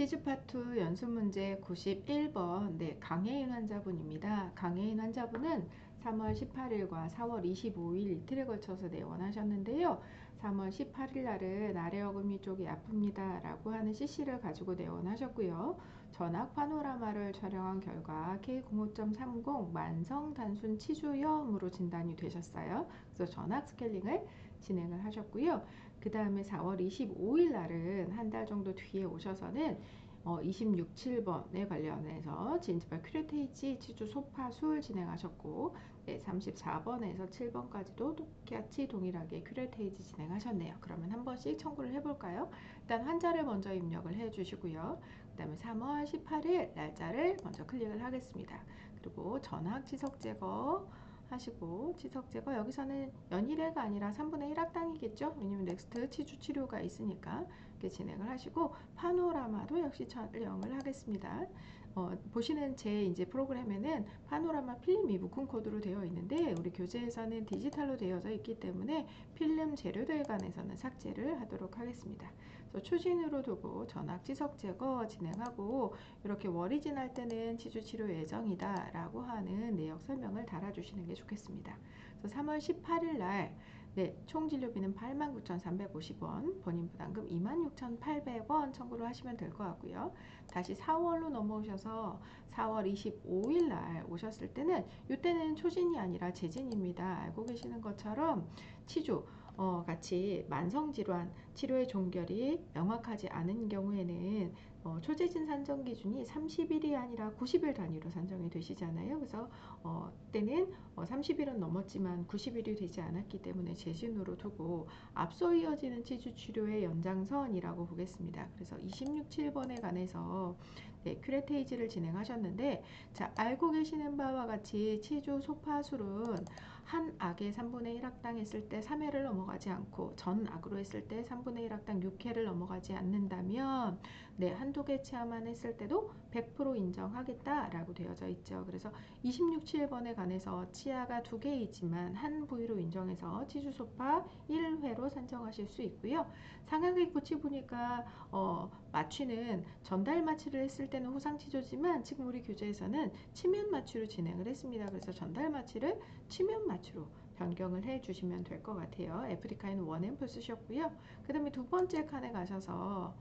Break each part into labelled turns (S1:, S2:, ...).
S1: 치즈파투 연습문제 91번 네, 강혜인 환자분입니다. 강혜인 환자분은 3월 18일과 4월 25일 이틀에 걸쳐서 내원하셨는데요. 3월 18일 날은 아래 어금니 쪽이 아픕니다. 라고 하는 CC를 가지고 내원하셨고요. 전악 파노라마를 촬영한 결과 K05.30 만성 단순 치주염으로 진단이 되셨어요. 그래서 전악 스케일링을 진행을 하셨고요. 그 다음에 4월 25일 날은 한 달 정도 뒤에 오셔서는 어, 26, 7번에 관련해서 진지발 큐레테이지 치주 소파술 진행하셨고 네, 34번에서 7번까지도 똑같이 동일하게 큐레테이지 진행하셨네요. 그러면 한 번씩 청구를 해볼까요? 일단 환자를 먼저 입력을 해주시고요. 그 다음에 3월 18일 날짜를 먼저 클릭을 하겠습니다. 그리고 전학 지석 제거 하시고 치석 제거. 여기서는 연일회가 아니라 3분의 1 학당이겠죠? 왜냐면 넥스트 치주 치료가 있으니까 이렇게 진행을 하시고 파노라마도 역시 촬영을 하겠습니다 어, 보시는 제 이제 프로그램에는 파노라마 필름이 묶음 코드로 되어 있는데 우리 교재에서는 디지털로 되어져 있기 때문에 필름 재료도에 관해서는 삭제를 하도록 하겠습니다. 그래서 추진으로 두고 전악 지석 제거 진행하고 이렇게 월이 지날 때는 치주 치료 예정이다 라고 하는 내역 설명을 달아주시는 게 좋겠습니다. 그래서 3월 18일 날 네, 총 진료비는 89,350원, 본인 부담금 26,800원 청구를 하시면 될 것 같고요. 다시 4월로 넘어오셔서 4월 25일 날 오셨을 때는 이때는 초진이 아니라 재진입니다. 알고 계시는 것처럼 치주 어, 같이 만성질환 치료의 종결이 명확하지 않은 경우에는 어, 초재진 산정 기준이 30일이 아니라 90일 단위로 산정이 되시잖아요. 그래서 어, 때는 어, 30일은 넘었지만 90일이 되지 않았기 때문에 재진으로 두고 앞서 이어지는 치주 치료의 연장선이라고 보겠습니다. 그래서 26, 7번에 관해서 네, 큐레테이지를 진행하셨는데 자 알고 계시는 바와 같이 치주 소파술은 한 악의 3분의 1악당 했을 때 3회를 넘어가지 않고 전 악으로 했을 때 3분의 1악당 6회를 넘어가지 않는다면 네, 한두 개 체험만 했을 때도 100% 인정하겠다라고 되어져 있죠. 그래서 26, 7번에 관해서 치아가 두 개이지만 한 부위로 인정해서 치주 소파 1회로 산정하실 수 있고요. 상하의 고치 보니까 어, 마취는 전달 마취를 했을 때는 호상치조지만 지금 우리 교재에서는 치면 마취로 진행을 했습니다. 그래서 전달 마취를 치면 마취 로 변경을 해 주시면 될 것 같아요. 애프리카인 원앰플 쓰셨고요. 그 다음에 두 번째 칸에 가셔서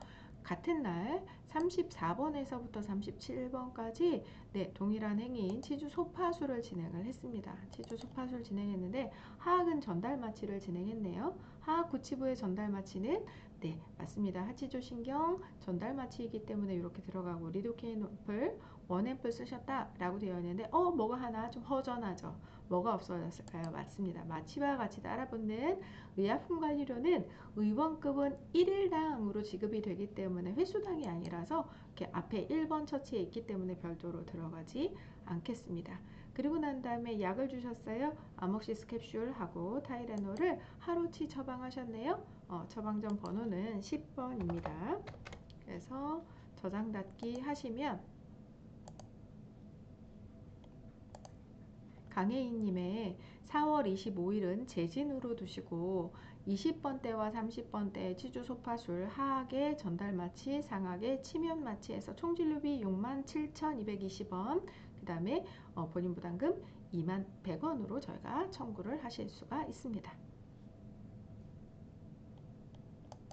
S1: 같은 날 34번에서부터 37번까지 네, 동일한 행위인 치주 소파술을 진행을 했습니다. 치주 소파술 진행했는데 하악은 전달 마취를 진행했네요. 하악 구치부의 전달 마취는 네, 맞습니다. 하치조 신경 전달 마취이기 때문에 이렇게 들어가고 리도케인 앰플 원 앰플 쓰셨다라고 되어 있는데 어, 뭐가 하나 좀 허전하죠. 뭐가 없어졌을까요? 맞습니다. 마취와 같이 따라붙는 의약품 관리료는 의원급은 1일당으로 지급이 되기 때문에 횟수당이 아니라서 이렇게 앞에 1번 처치에 있기 때문에 별도로 들어가지 않겠습니다. 그리고 난 다음에 약을 주셨어요. 아목시스 캡슐하고 타이레놀을 하루치 처방하셨네요. 어, 처방전 번호는 10번입니다. 그래서 저장 닫기 하시면 강혜인님의 4월 25일은 재진으로 두시고 20번대와 30번대 치주 소파술 하악의 전달 마취 상악의 치면 마취에서 총진료비 67,220원 그 다음에 어, 본인 부담금 2만 100원으로 저희가 청구를 하실 수가 있습니다.